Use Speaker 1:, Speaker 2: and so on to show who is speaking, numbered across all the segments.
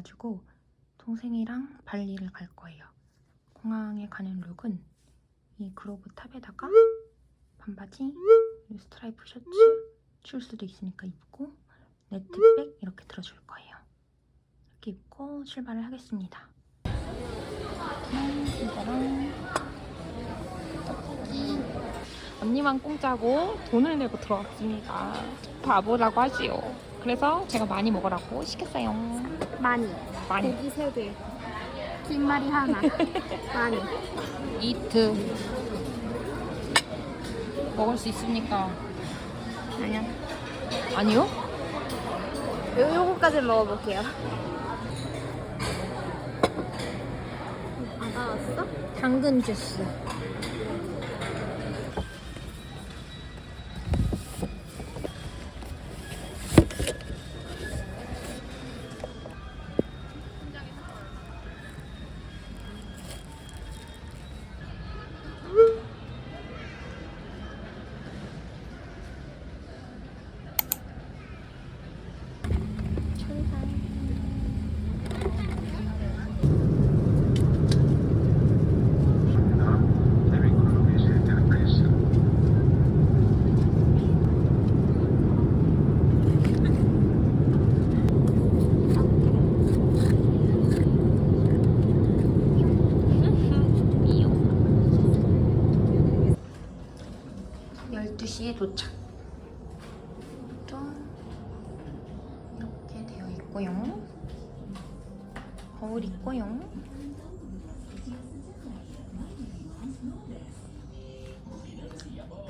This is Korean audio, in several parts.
Speaker 1: 있어가지고 동생이랑 발리를 갈 거예요. 공항에 가는 룩은 이 그로브 탑에다가 반바지, 스트라이프 셔츠, 줄 수도 있으니까 입고 네트백 이렇게 들어줄 거예요. 이렇게 입고 출발을 하겠습니다. 음, 짜란 떡볶이 언니만 공짜고 돈을 내고 들어왔습니다. 바보라고 하지요. 그래서 제가 많이 먹으라고 시켰어요.
Speaker 2: 많이.
Speaker 1: 많이.
Speaker 2: 고기 세 개. 김말이 하나. 많이.
Speaker 1: 이트 먹을 수 있습니까?
Speaker 2: 아니야.
Speaker 1: 아니요?
Speaker 2: 요, 요거까지 먹어볼게요. 받아왔어?
Speaker 1: 당근 주스.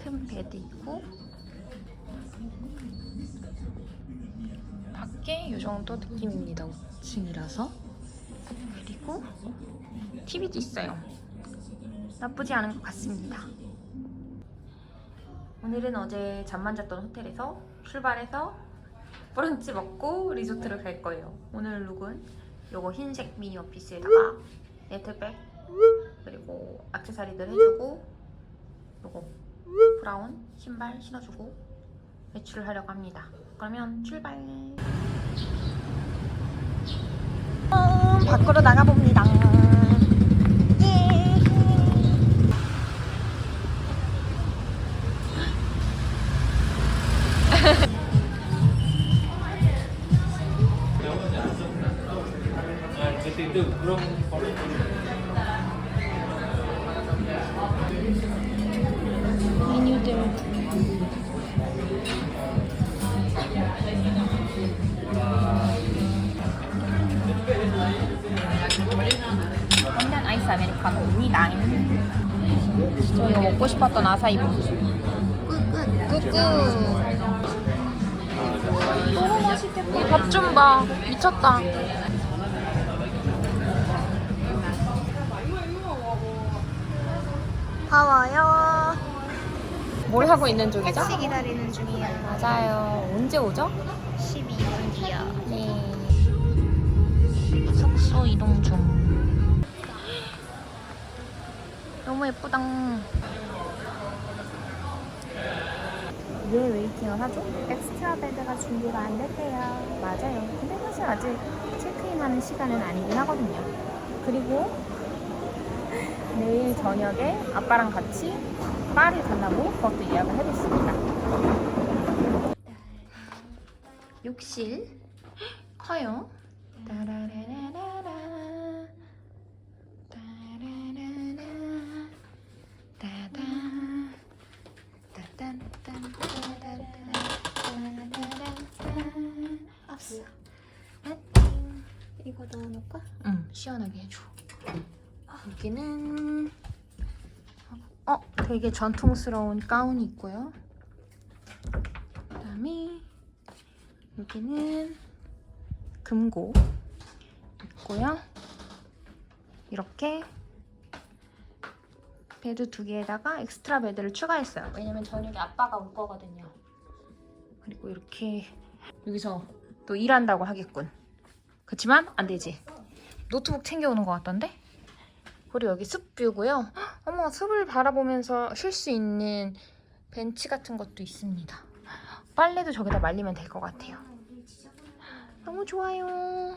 Speaker 1: 큰 베드 있고 밖에 이 정도 느낌입니다. 5층이라서 그리고 TV도 있어요. 나쁘지 않은 것 같습니다. 오늘은 어제 잠만 잤던 호텔에서 출발해서 브런치 먹고 리조트를 갈 거예요. 오늘 룩은 요거 흰색 미니 원피스에다가 네트백 그리고 액세서리들 해주고 요거 브라운 신발 신어주고 외출을 하려고 합니다. 그러면 출발. 어, 밖으로 나가봅니다. 예.
Speaker 3: 그때 itu belum
Speaker 1: 메뉴들 한잔 아이스 아메리카노입니다 저 이거 먹고 싶었던 아사이보 끄끄. 너무 맛있겠다. 밥 좀 봐. 미쳤다
Speaker 2: 더워요.
Speaker 1: 뭘 하고 있는 중이죠?
Speaker 2: 택시 기다리는 중이에요.
Speaker 1: 맞아요 언제 오죠?
Speaker 2: 12분 뒤요.
Speaker 1: 네. 숙소 이동 중. 너무 예쁘다. 왜 웨이팅을 하죠?
Speaker 2: 엑스트라 베드가 준비가 안 됐대요.
Speaker 1: 맞아요. 근데 사실 아직 체크인하는 시간은 아니긴 하거든요. 그리고 내일 저녁에 아빠랑 같이 파리 가려고 그것도 예약을 해뒀습니다. 욕실 커요.
Speaker 2: 없어. 이거 넣어놓을까?
Speaker 1: 응, 시원하게 해줘. 여기는 어, 되게 전통스러운 가운이 있고요. 그다음에 여기는 금고 있고요. 이렇게 베드 두 개에다가 엑스트라 베드를 추가했어요. 왜냐면 저녁에 아빠가 올 거거든요. 그리고 이렇게 여기서 또 일한다고 하겠군. 그렇지만 안 되지. 노트북 챙겨오는 것 같던데? 그리고 여기 숲뷰고요. 헉, 어머 숲을 바라보면서 쉴 수 있는 벤치 같은 것도 있습니다. 빨래도 저기다 말리면 될 것 같아요. 너무 좋아요.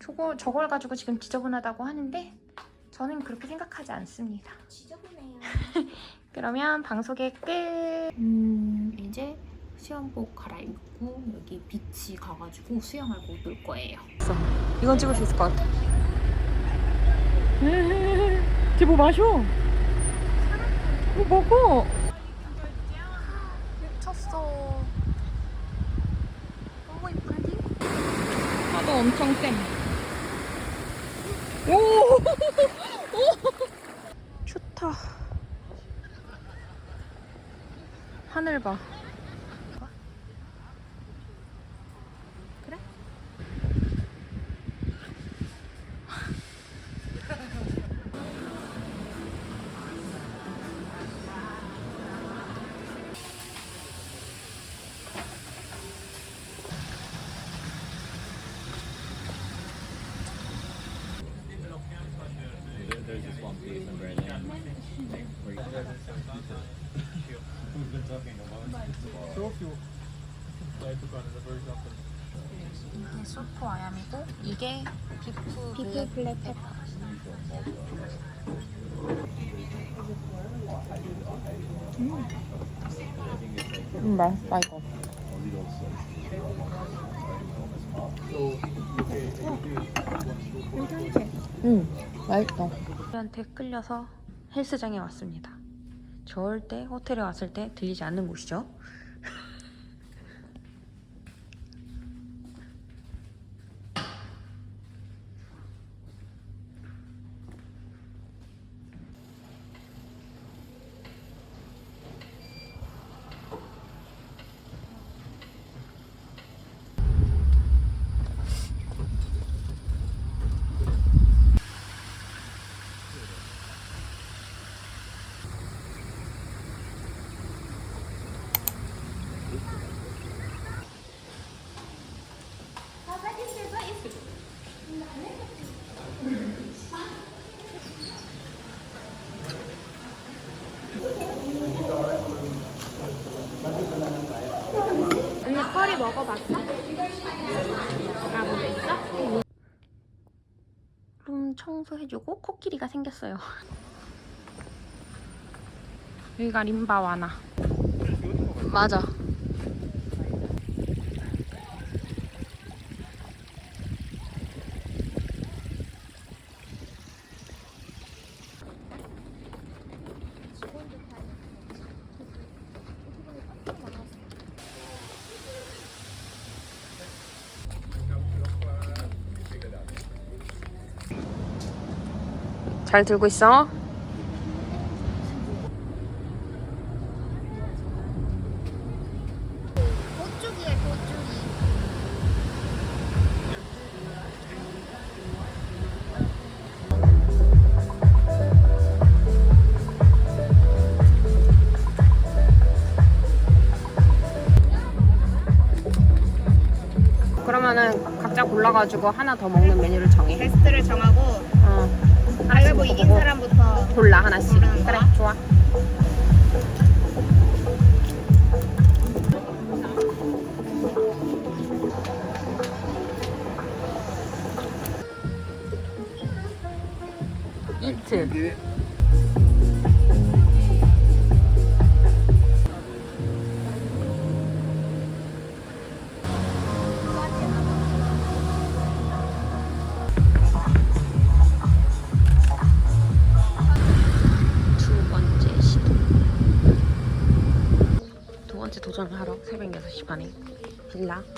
Speaker 1: 저거 저걸 가지고 지금 지저분하다고 하는데 저는 그렇게 생각하지 않습니다.
Speaker 2: 지저분해요.
Speaker 1: 그러면 방송의 끝. 음, 이제 수영복 갈아입고 여기 비치 가가지고 수영하고 놀 거예요. 이건 찍을 수 있을 것 같아. 쟤뭐 마셔? 뭐 먹어? 미쳤어. 너무 이쁜디? 파도 엄청 쌤. 오! 오! 좋다. 하늘 봐. 그래?
Speaker 3: There's this one piece in Berlin. Where you We've been talking about. So few.
Speaker 1: 이게 소프 아얌이고 이게 비프
Speaker 2: 비프 블랙 페퍼.
Speaker 1: 음 맛있다 이거. 응 맛있어. 우리한테 끌려서 헬스장에 왔습니다. 절대 호텔에 왔을 때 들리지 않는 곳이죠.
Speaker 2: 있어?
Speaker 1: 룸 청소해주고 코끼리가 생겼어요. 여기가 림바와나. 맞아. 잘 들고 있어.
Speaker 2: 도쪽이.
Speaker 1: 그러면은 각자 골라가지고 하나 더 먹는 메뉴를 정해.
Speaker 2: 베스트를 정하고
Speaker 1: 어.
Speaker 2: 가위바위보 이긴 사람부터
Speaker 1: 골라 하나씩. 그래? 좋아. 이트.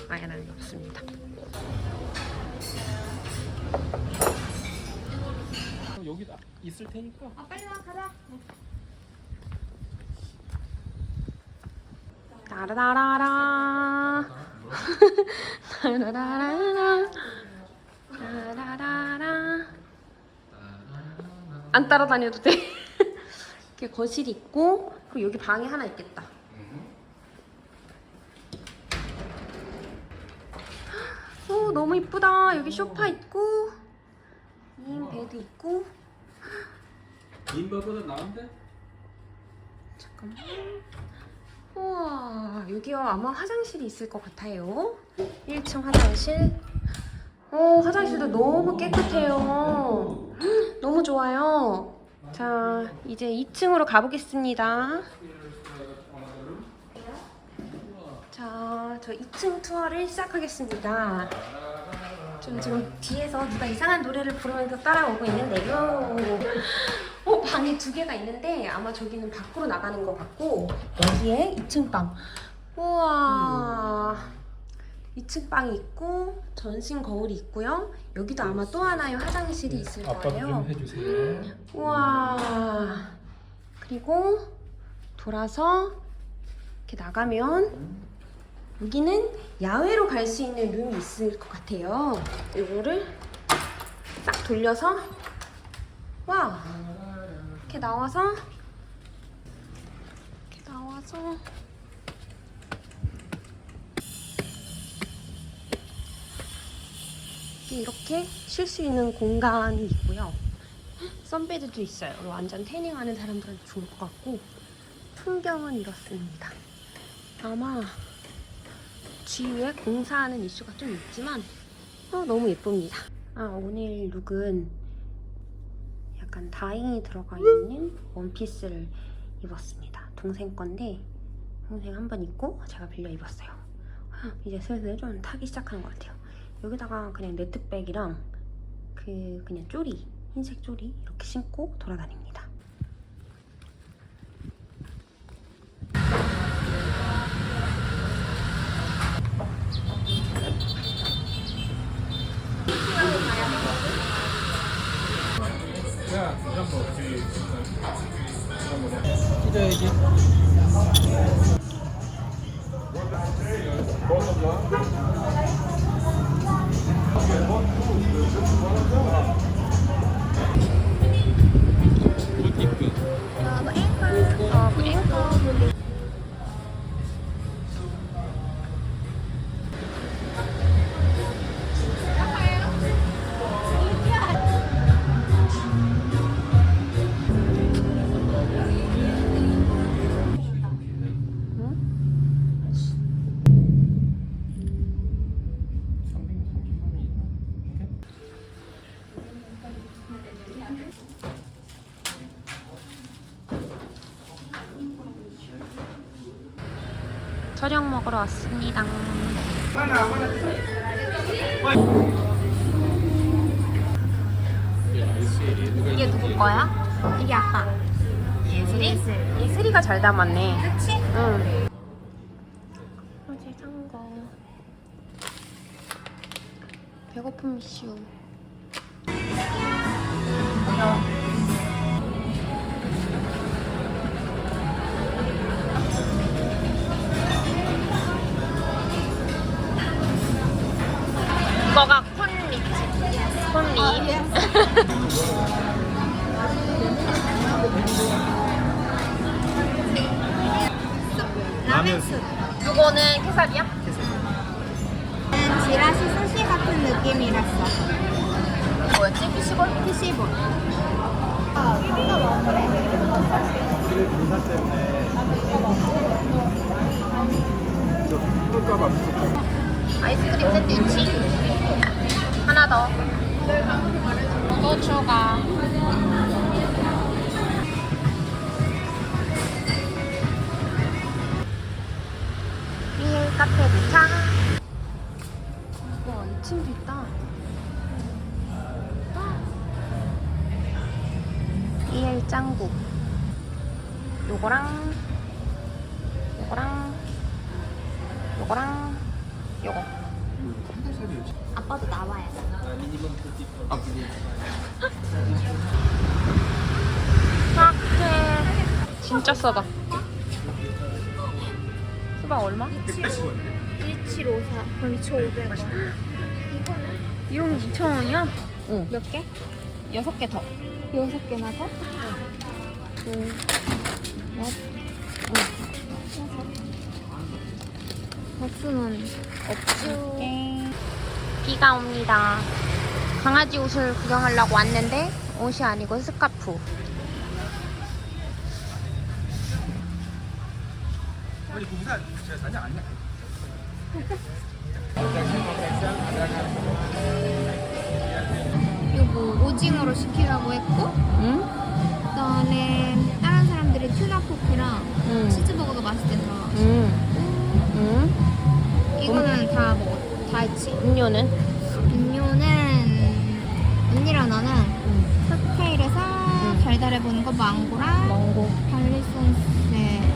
Speaker 1: 아야나에 왔습니다.
Speaker 3: 여기 있을 테니까.
Speaker 2: 아 빨리 와 가자.
Speaker 1: 따라라라. 따라라라. 따라라라. 안 따라다녀도 돼. 이렇게 거실이 있고 그리고 여기 방이 하나 있겠다. 오 너무 이쁘다. 여기 소파 있고 인 베드 있고
Speaker 3: 인바보다 나은데?
Speaker 1: 잠깐만. 우와, 여기요 아마 화장실이 있을 것 같아요. 1층 화장실. 오, 화장실도 너무 깨끗해요. 헉, 너무 좋아요. 자, 이제 2층으로 가보겠습니다. 자, 저 2층 투어를 시작하겠습니다. 좀 지금 뒤에서 누가 이상한 노래를 부르면서 따라오고 있는데요. 어, 방이 두 개가 있는데 아마 저기는 밖으로 나가는 것 같고 여기에 2층 방. 우와. 2층 방이 있고 전신 거울이 있고요. 여기도 아마 또 하나의 화장실이 있을
Speaker 4: 아빠도
Speaker 1: 거예요.
Speaker 4: 해주세요.
Speaker 1: 우와. 그리고 돌아서 이렇게 나가면 여기는 야외로 갈 수 있는 룸이 있을 것 같아요. 이거를 딱 돌려서 와 이렇게 나와서 이렇게 나와서 이렇게 쉴 수 있는 공간이 있고요. 선베드도 있어요. 완전 태닝하는 사람들한테 좋을 것 같고 풍경은 이렇습니다. 아마 주위에 공사하는 이슈가 좀 있지만 어, 너무 예쁩니다. 아 오늘 룩은 약간 다잉이 들어가 있는 원피스를 입었습니다. 동생 건데 동생 한 번 입고 제가 빌려 입었어요. 아, 이제 슬슬 좀 타기 시작하는 것 같아요. 여기다가 그냥 네트백이랑 그 그냥 쪼리 흰색 쪼리 이렇게 신고 돌아다닙니다.
Speaker 4: 찢어야지.
Speaker 1: 저녁 먹으러 왔습니다. 이게 누구 거야?
Speaker 2: 이게 아빠.
Speaker 1: 예슬이? 예슬이가 잘 담았네.
Speaker 2: 그치?
Speaker 1: 응. 어제 산 거. 배고픔 이슈. 와, 2층도 있다. 이엘 짱구. 요거랑 요거랑 요거랑 요거.
Speaker 2: 아빠도 나와야 돼.
Speaker 1: 사케 진짜 싸다 수박 얼마?
Speaker 2: 1754. 그럼 2,500원.
Speaker 1: 이용 2,000원이야? 응
Speaker 2: 몇 개?
Speaker 1: 6개 더
Speaker 2: 여섯 개나 더?
Speaker 1: 응.
Speaker 2: 박수는 없죠.
Speaker 1: 비가 옵니다 강아지 옷을 구경하려고 왔는데 옷이 아니고 스카프
Speaker 4: 아니, 그 부산 제가 사냐 아니야?
Speaker 2: 요거 오징어로 시키라고 했고
Speaker 1: 응?
Speaker 2: 그다음에 다른 사람들이 튜나 포크랑
Speaker 1: 응.
Speaker 2: 치즈버거가 맛있대 들어가.
Speaker 1: 응. 응.
Speaker 2: 이거는 다 먹었, 다 했지.
Speaker 1: 음료는?
Speaker 2: 음료는 언니랑 나는 칵테일에서 달달해 보는 거 망고랑
Speaker 1: 망고.
Speaker 2: 발리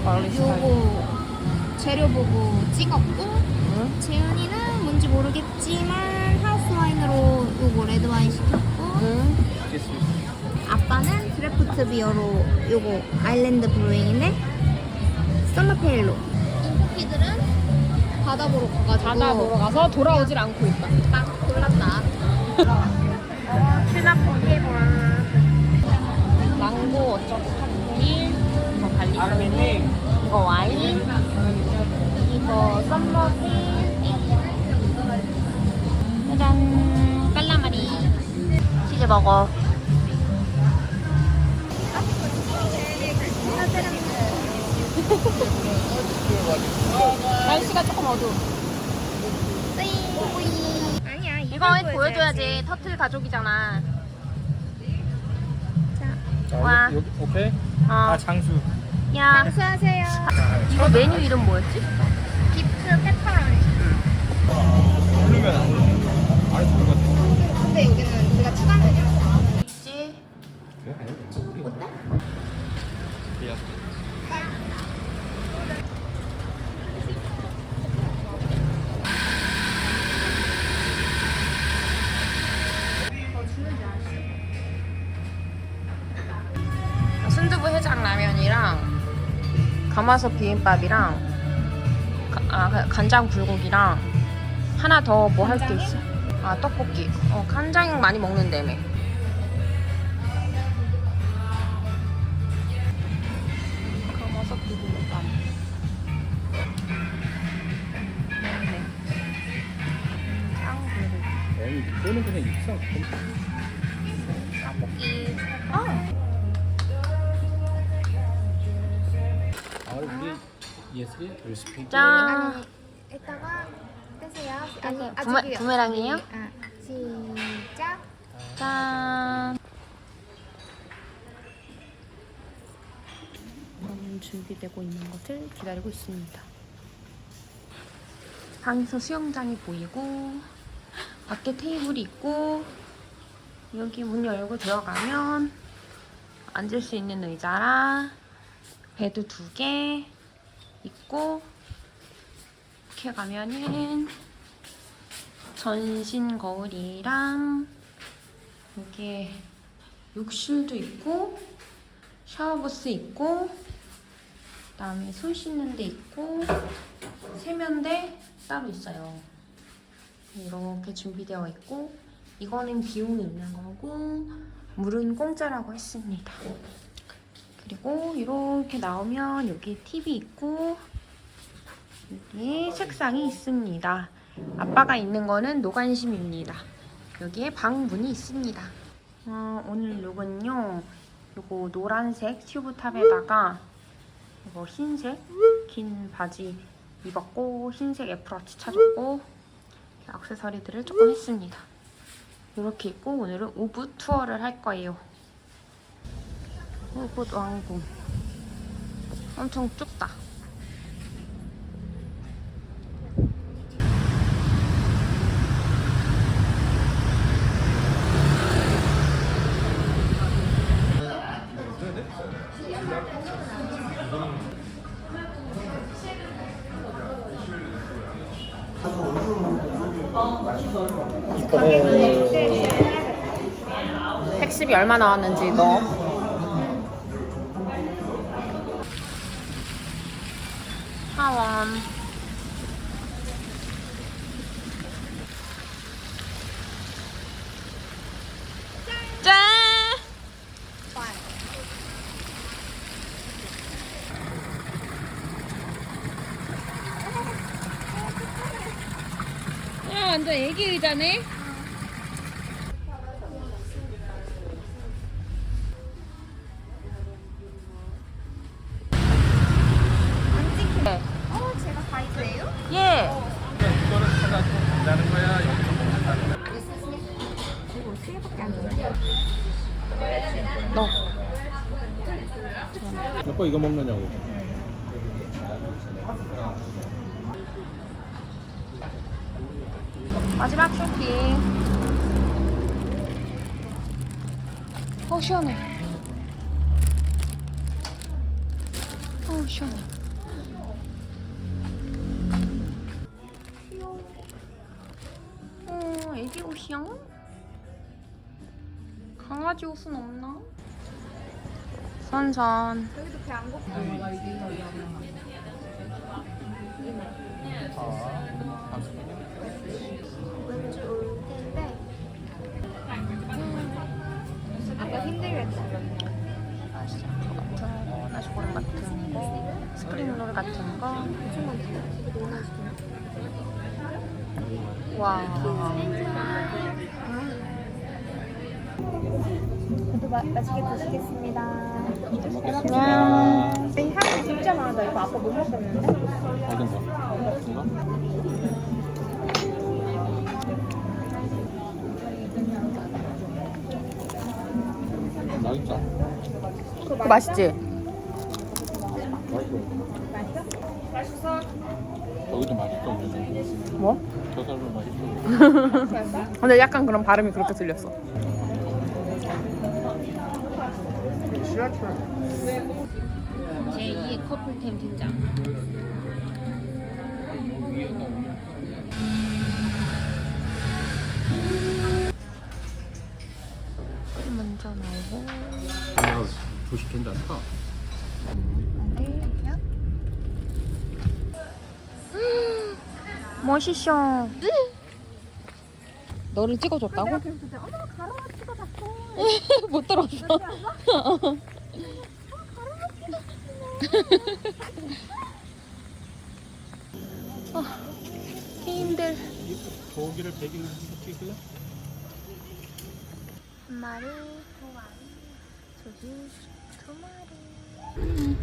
Speaker 1: 발리 스타일.
Speaker 2: 요거 재료 보고 찍었고
Speaker 1: 응?
Speaker 2: 재은이는 뭔지 모르겠지만 하우스 와인으로 요거 레드 와인 시켰고
Speaker 1: 응.
Speaker 2: 아빠는 드래프트 비어로 요거 아일랜드 브루잉인데 썸머페일로 인기들은 바다 보러 가가지고
Speaker 1: 바다 보러 가서 돌아오질 않고 있다.
Speaker 2: 딱 골랐다
Speaker 1: 망고 어쩌고 칵테일, 이거 발리소스, 이거 와인, 이거 썸머티, 짜잔, 깔라마리, 치즈 먹어. 날씨가 조금 어두워.
Speaker 2: 아니야
Speaker 1: 이거 보여줘야지. 터틀 가족이잖아.
Speaker 4: 자,
Speaker 1: 와.
Speaker 4: 여기, 여기 오케이.
Speaker 1: 어.
Speaker 4: 아 장수.
Speaker 1: 야,
Speaker 2: 수고하세요
Speaker 1: 이거 메뉴 이름 뭐였지?
Speaker 2: 비프 페퍼로니
Speaker 4: 누르면 들어가.
Speaker 2: 근데 여기는 우리가 추가 메뉴
Speaker 1: 있지.
Speaker 2: 어때?
Speaker 1: 순두부 해장 라면이랑 가마솥 비빔밥이랑 가- 아, 가- 간장 불고기랑 하나 더 뭐 할 게 있어? 아 떡볶이. 어 간장 많이 먹는다며. 비빔밥.
Speaker 4: 아니 이거는 그냥 입상.
Speaker 1: 떡볶이. 아.
Speaker 4: 아 우리 예슬이 레시피.
Speaker 1: 짠.
Speaker 2: 아니 아니
Speaker 1: 부메- 부메랑이에요?
Speaker 2: 아 시작
Speaker 1: 짠. 준비되고 있는 것을 기다리고 있습니다. 방에서 수영장이 보이고 밖에 테이블이 있고 여기 문 열고 들어가면 앉을 수 있는 의자랑 베드 두 개 있고 이렇게 가면은 전신 거울이랑 여기에 욕실도 있고 샤워부스 있고 그다음에 손 씻는 데 있고 세면대 따로 있어요. 이렇게 준비되어 있고 이거는 비용이 있는 거고 물은 공짜라고 했습니다. 그리고 이렇게 나오면 여기 TV 있고 여기 책상이 있습니다. 아빠가 있는 거는 노관심입니다. 여기에 방문이 있습니다. 어, 오늘 룩은요. 요거 노란색 튜브탑에다가 이거 흰색 긴 바지 입었고 흰색 애플워치 차줬고 이렇게 액세서리들을 조금 했습니다. 이렇게 입고 오늘은 우붓 투어를 할 거예요. 우붓 왕궁 엄청 좁다. 택시비 나왔는지 너 하원. 짠! 야 완전 애기 의자네
Speaker 4: 이거 먹느냐고.
Speaker 1: 마지막 쇼핑. 어 시원해. 어 시원해. 어 애기 옷이야? 강아지 옷은 없나? 선선.
Speaker 2: 여기도 배안 고파. 왠지 올 텐데. 아까 힘들겠다.
Speaker 1: 같은 거, 나시고랑 같은 거, 스프링롤 같은 거.
Speaker 2: 엄 맛있어.
Speaker 1: 와.
Speaker 2: 저도 마, 맛있게 드시겠습니다.
Speaker 1: 와.
Speaker 2: 이 향이 진짜 많아. 이거 아까 못 먹었는데?
Speaker 4: 어떤 거? 이거? 맛있다.
Speaker 1: 그거 맛있지?
Speaker 4: 맛있어. 맛있어. 우리도.
Speaker 1: 뭐?
Speaker 4: 저 사람도 맛있어.
Speaker 1: 근데 약간 그런 발음이 그렇게 들렸어. 제2의 커플템 팀장. 먼저 나오고
Speaker 4: 아, 조식 괜찮다.
Speaker 1: 멋있어. 너를 찍어줬다고? 못 들었어. 아, 힘들.
Speaker 4: 고기를 100일 찍을래?
Speaker 1: 한 마리, 두 마리, 저기 두 마리.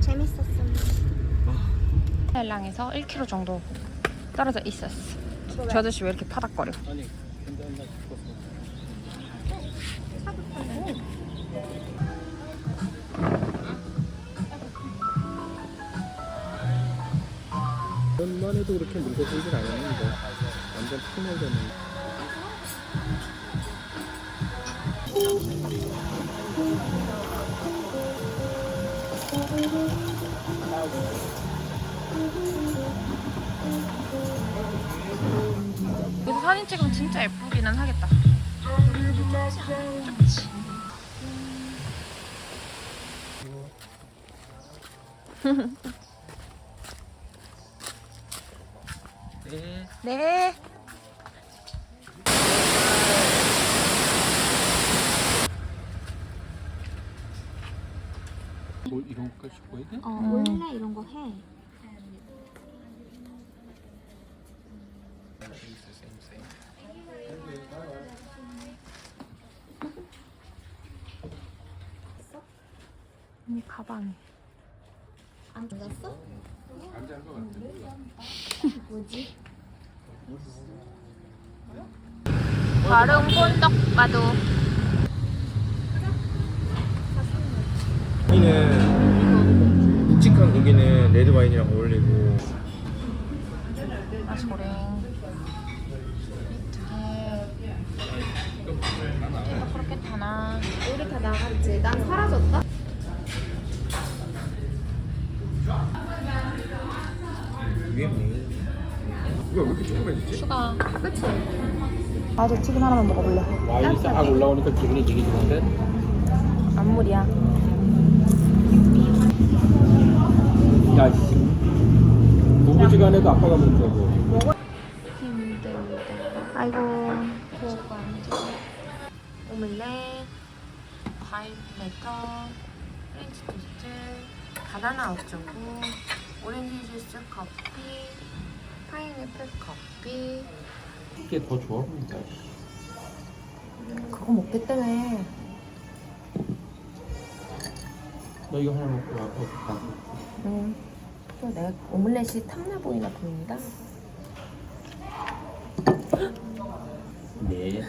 Speaker 2: 재밌었습니다.
Speaker 1: 해랑에서 1km 정도 떨어져 있었어. 저 아저씨 왜 이렇게 파닥거려?
Speaker 4: 아니, 해도 그렇게 늙어보진 않았는데 완전 푸명되는
Speaker 1: 여기서 사진 찍으면 진짜 예쁘기는 하겠다. 좋지.
Speaker 4: 네.
Speaker 1: 네.
Speaker 4: 뭘 이런 것까지 보야 돼?
Speaker 2: 어,
Speaker 1: 음.
Speaker 2: 원래 이런 거 해. 그치?
Speaker 1: 아저 튀김 하나만 먹어볼래.
Speaker 4: 와인이 싹 올라오니까 기분이 되게 좋은데?
Speaker 1: 안물이야.
Speaker 4: 야 부부지간에도 아빠가 먹자고
Speaker 1: 힘들다. 아이고. 오믈렛, 과일 플래터, 프렌치 토스트, 바나나 어쩌고, 오렌지 주스 커피, 파인애플 커피.
Speaker 4: 이게 더 좋아 보인다
Speaker 1: 그거 먹겠다며.
Speaker 4: 너 이거 하나 먹고 아빠 가
Speaker 1: 응. 또 내가 오믈렛이 탐나 보이나 보인다.
Speaker 4: 네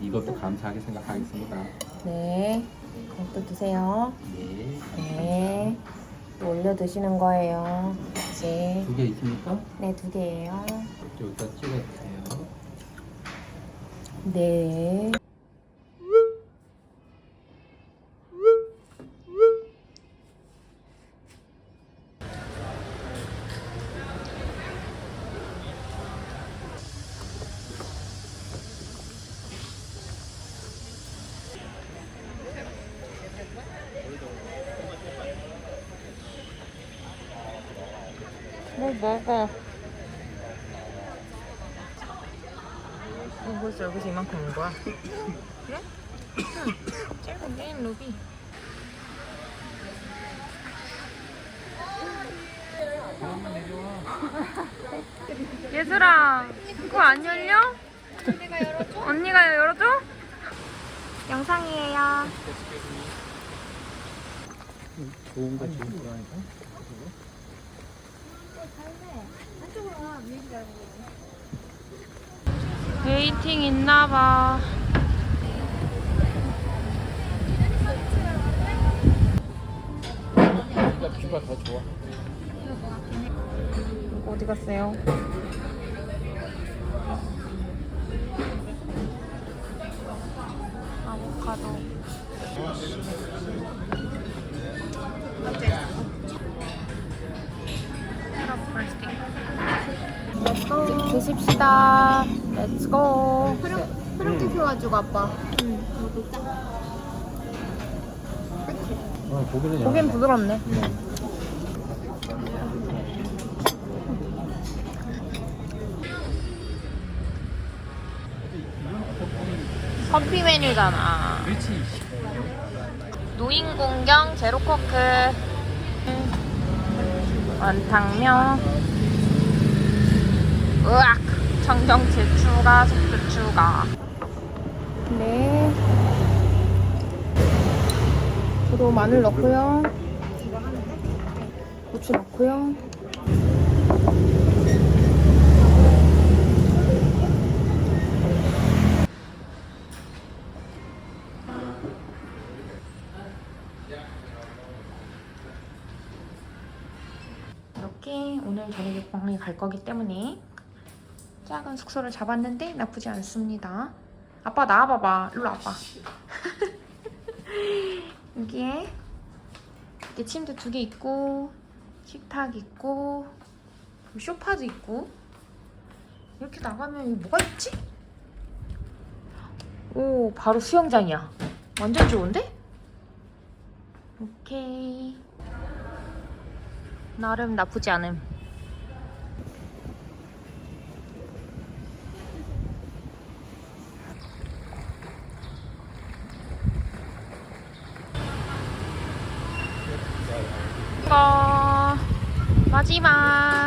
Speaker 4: 이것도 감사하게 생각하겠습니다
Speaker 1: 네. 이것도 드세요.
Speaker 3: 네.
Speaker 1: 네. 또 올려 드시는 거예요. 네.
Speaker 3: 두개 있습니까?
Speaker 1: 네, 두 개예요.
Speaker 3: 여기다 찍어주세요.
Speaker 1: 네. 뭐 먹어. 어, 벌써 여기서 거야? 그래? 응. 짧은 게임 루비. 얘들아, 그거 안 열려? 언니가 열어줘? 언니가 열어줘? 영상이에요.
Speaker 3: 좋은 거 좋은 거 하니까.
Speaker 1: 웨이팅 있나봐.
Speaker 4: 나 뷰가 더 좋아.
Speaker 1: 어디 갔어요? 아보카도. 드십시다. 렛츠고.
Speaker 2: 그렇게 펴가지고 아빠.
Speaker 3: 어, 고기는
Speaker 1: 부드럽네. 커피 메뉴잖아.
Speaker 4: 그렇지.
Speaker 1: 노인 공경 제로 코크. 완탕면. 으악! 청경채 추가, 속도 추가. 네. 저도 마늘 넣고요. 고추 넣고요. 이렇게 오늘 저녁에 공항에 갈 거기 때문에 작은 숙소를 잡았는데 나쁘지 않습니다. 아빠 나와봐봐. 일로 와봐. 여기에 이렇게 침대 두 개 있고 식탁 있고 소파도 있고 이렇게 나가면 여기 뭐가 있지? 오 바로 수영장이야. 완전 좋은데? 오케이. 나름 나쁘지 않음. 이거 마지막